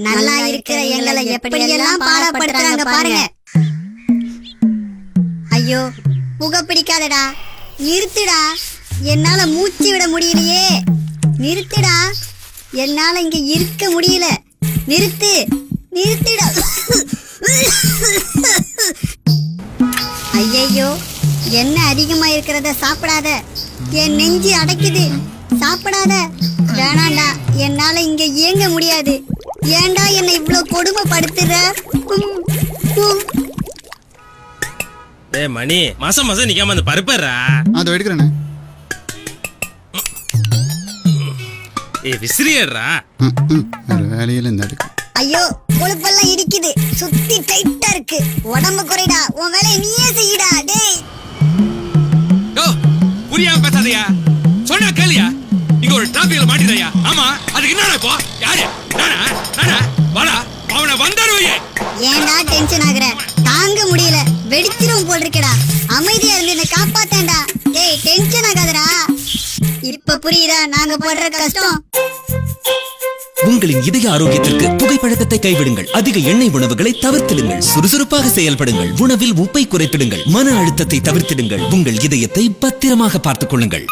நல்லா இருக்கிற எங்களை எப்படியெல்லாம் பாடப்படுத்துறாங்க பாருங்க. ஐயோ புகை பிடிக்காதடா. நிறுத்துடா. என்னால மூச்சு விட முடியலையே. நிறுத்துடா. என்னால இங்க இருக்க முடியல. நிறுத்து. நிறுத்துடா. ஐயையோ என்ன அதிகமா இருக்கிறத சாப்பிடாத. என் நெஞ்சு அடைக்குது. சாப்பிடாத. வேணாண்டா. என்னால இங்க இயங்க முடியாது. ஏன்டா என்னை இவ்ளோ கொடுமைப்படுத்துற. டேய் மணி மாசம் மாசம் நிக்காம அந்த பருப்பறா அதோ எடுக்கிறேண்ணே ஏ விசிறியடுறா ம், ம். வேற வேலையில இந்த அடுக்கு ஐயோ கொழுப்பெல்லாம் இடிக்குது. சுத்தி டைட்டா இருக்கு. உடம்பு குறைடா. உன் வேலையை நீயே செய்யடா. டேய். யோ புரியாம பேசாதயா. சொன்னா கேளியா. இங்க ஒரு டிராபிக்ல மாட்டிதையா ஆமா. அதுக்கு என்னடா இப்போ? யாரு? நானா? நானா? வாடா. அவனை வந்தாருவையே. ஏன்டா டென்ஷன் ஆகுற? தாங்க முடியல. வெடிச்சிரும் போல் இருக்கடா அமைதியா இருந்து என்ன காப்பாத்தேன்டா. டேய் டென்ஷன் ஆகாதடா. இப்ப புரியுதா? நாங்க படுற கஷ்டம். உங்களின் இதய ஆரோக்கியத்திற்கு புகைப்பழக்கத்தை கைவிடுங்கள். அதிக எண்ணெய் உணவுகளை தவிர்த்திடுங்கள். சுறுசுறுப்பாக செயல்படுங்கள். உணவில் உப்பை குறைத்திடுங்கள். மன அழுத்தத்தை தவிர்த்திடுங்கள். உங்கள் இதயத்தை பத்திரமாக பார்த்துக் கொள்ளுங்கள்.